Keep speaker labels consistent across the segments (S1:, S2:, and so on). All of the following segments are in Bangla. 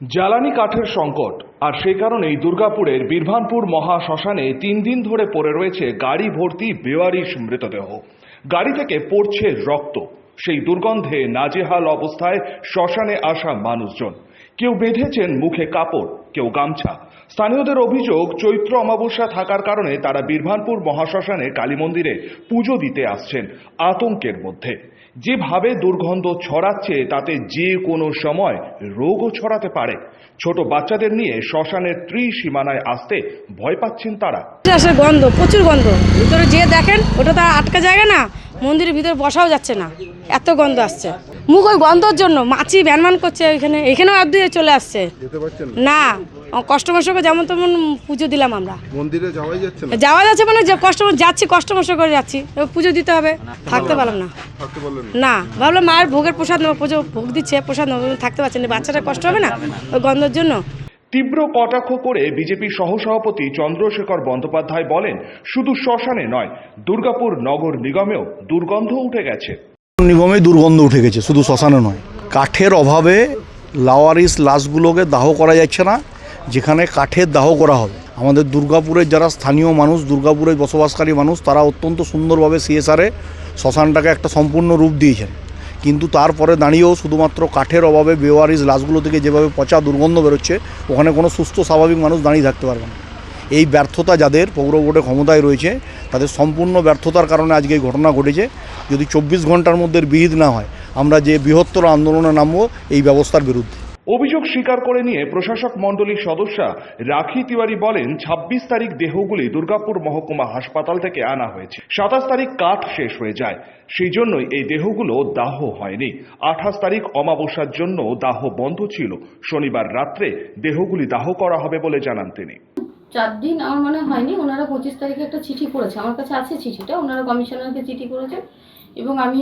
S1: জ্বালানি কাঠের সংকট, আর সে কারণেই দুর্গাপুরের বীরভানপুর মহা শ্মশানে তিন দিন ধরে পড়ে রয়েছে গাড়ি ভর্তি বেওয়ারিশ মৃতদেহ। গাড়ি থেকে পড়ছে রক্ত। সেই দুর্গন্ধে নাজেহাল অবস্থায় শ্মশানে আসা মানুষজন। কেউ বেঁধেছেন মুখে কাপড়, কেউ গামছা। স্থানীয়দের অভিযোগ, চৈত্র অমাবস্যা থাকার কারণে তারা বীরভানপুর মহাশ্মশানে কালী মন্দিরে পুজো দিতে আসছেন আতঙ্কের মধ্যে। যেভাবে দুর্গন্ধ ছড়াচ্ছে, তাতে যে কোনো সময় রোগও ছড়াতে পারে। ছোট বাচ্চাদের নিয়ে শ্মশানের ত্রিসীমানায় আসতে ভয় পাচ্ছেন তারা।
S2: গন্ধ, প্রচুর গন্ধ। ভিতরে যেয়ে দেখেন, ওটা তো আটকা জায়গা না। মন্দিরের ভিতরে বসাও যাচ্ছে না। এত গন্ধ আসছে। মুখ ওই গন্ধর জন্য মাছি ব্যানমান করছে এখানে এখানেও অব্দি চলে আসছে।
S3: না?
S2: না কষ্টমশকে যেমন তেমন পুজো দিলাম আমরা।
S3: মন্দিরে যাওয়াই যাচ্ছে না?
S2: যাওয়া যাচ্ছে মানে যে কষ্টম যাচ্ছি কষ্টমশ করে যাচ্ছি পুজো দিতে হবে। থাকতে পারলাম না।
S3: থাকতে পারলেন না?
S2: না ভাবলাম মায়ের ভোগের প্রসাদ নেব পুজো ভোগ দিচ্ছে প্রসাদ নেব থাকতে পারছে না বাচ্চাটা কষ্ট হবে না ওই গন্ধর জন্য।
S1: তীব্র কটাক্ষ করে বিজেপি সহসভাপতি চন্দ্রশেখর বন্দ্যোপাধ্যায় বলেন শুধু শ্মশানে নয় দুর্গাপুর নগর নিগমেও দুর্গন্ধ উঠে গেছে।
S4: নিগমে দুর্গন্ধ উঠে গেছে, শুধু শ্মশানে নয়। কাঠের অভাবে লাওয়ারিস লাশগুলোকে দাহ করা যাচ্ছে না, যেখানে কাঠের দাহ করা হবে। আমাদের দুর্গাপুরের যারা স্থানীয় মানুষ, দুর্গাপুরে বসবাসকারী মানুষ, তারা অত্যন্ত সুন্দরভাবে সিএসআরে শ্মশানটাকে একটা সম্পূর্ণ রূপ দিয়েছেন। কিন্তু তারপরে দাঁড়িয়েও শুধুমাত্র কাঠের অভাবে বেওয়ারিস লাশগুলো থেকে যেভাবে পচা দুর্গন্ধ বেরোচ্ছে, ওখানে কোনো সুস্থ স্বাভাবিক মানুষ দাঁড়িয়ে থাকতে পারবে না। এই ব্যর্থতা যাদের, পৌর বোর্ডে ক্ষমতায় রয়েছে, তাদের সম্পূর্ণ ব্যর্থতার কারণে আজকে এই ঘটনা ঘটেছে। যদি চব্বিশ ঘণ্টার মধ্যে বিহিত না হয়, আমরা যে বৃহত্তর আন্দোলনে নামবো, এই ব্যবস্থার বিরুদ্ধে।
S1: অভিযোগ স্বীকার করে নিয়ে প্রশাসক মণ্ডলীর সদস্যা রাখি তিওয়ারি বলেন ২৬ তারিখ দেহগুলি দুর্গাপুর মহকুমা হাসপাতাল থেকে আনা হয়েছে। সাতাশ তারিখ কাঠ শেষ হয়ে যায়। সেই জন্যই এই দেহগুলো দাহ হয়নি। আঠাশ তারিখ অমাবস্যার জন্য দাহ বন্ধ ছিল। শনিবার রাত্রে দেহগুলি দাহ করা হবে বলে জানান তিনি।
S5: চার দিন আমার মনে হয়নি, ওনারা পঁচিশ তারিখে একটা চিঠি করেছে। আমার কাছে আছে চিঠিটা, ওনারা কমিশনারকে চিঠি করেছেন এবং আমি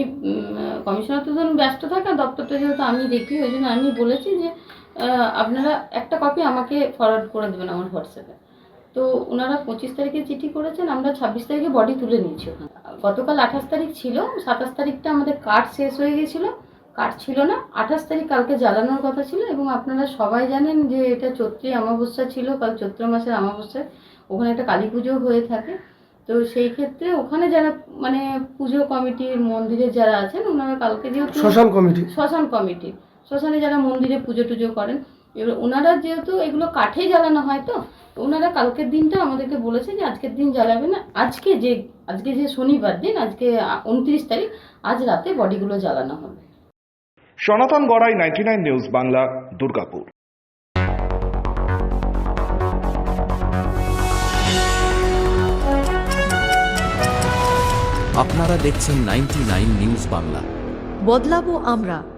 S5: কমিশনার তো ধরুন ব্যস্ত থাকে দপ্তরটা যেহেতু আমি দেখি, ওই জন্য আমি বলেছি যে আপনারা একটা কপি আমাকে ফরওয়ার্ড করে দেবেন আমার হোয়াটসঅ্যাপে তো ওনারা পঁচিশ তারিখে চিঠি করেছেন, আমরা ছাব্বিশ তারিখে বডি তুলে নিয়েছি ওখানে। গতকাল আঠাশ তারিখ ছিল, সাতাশ তারিখটা আমাদের কার্ড শেষ হয়ে গেছিল। কার্ড ছিল না? আঠাশ তারিখ কালকে জ্বালানোর কথা ছিল এবং আপনারা সবাই জানেন যে এটা চৈত্রী অমাবস্যা ছিল কাল চৈত্র মাসের অমাবস্যায় ওখানে একটা কালী পুজো হয়ে থাকে। তো সেই ক্ষেত্রে ওখানে যারা মানে পুজো কমিটির মন্দিরে যারা আছেন ওনারা কালকে যেহেতু
S6: শ্মশান কমিটি।
S5: শ্মশান কমিটি। শ্মশানে যারা মন্দিরে পুজো টুজো করেন এবার ওনারা যেহেতু এগুলো কাঠে জ্বালানো হয় তো তো ওনারা কালকের দিনটা আমাদেরকে বলেছে যে আজকের দিন জ্বালাবে না। আজকে যে আজকে যে শনিবার দিন আজকে উনত্রিশ তারিখ আজ রাতে বডিগুলো জ্বালানো হবে।
S1: Sanatan Garai ninety news Bangla Durgapur.
S7: আপনারা দেখছেন নাইনটি নিউজ বাংলা।
S8: বদলাবো আমরা।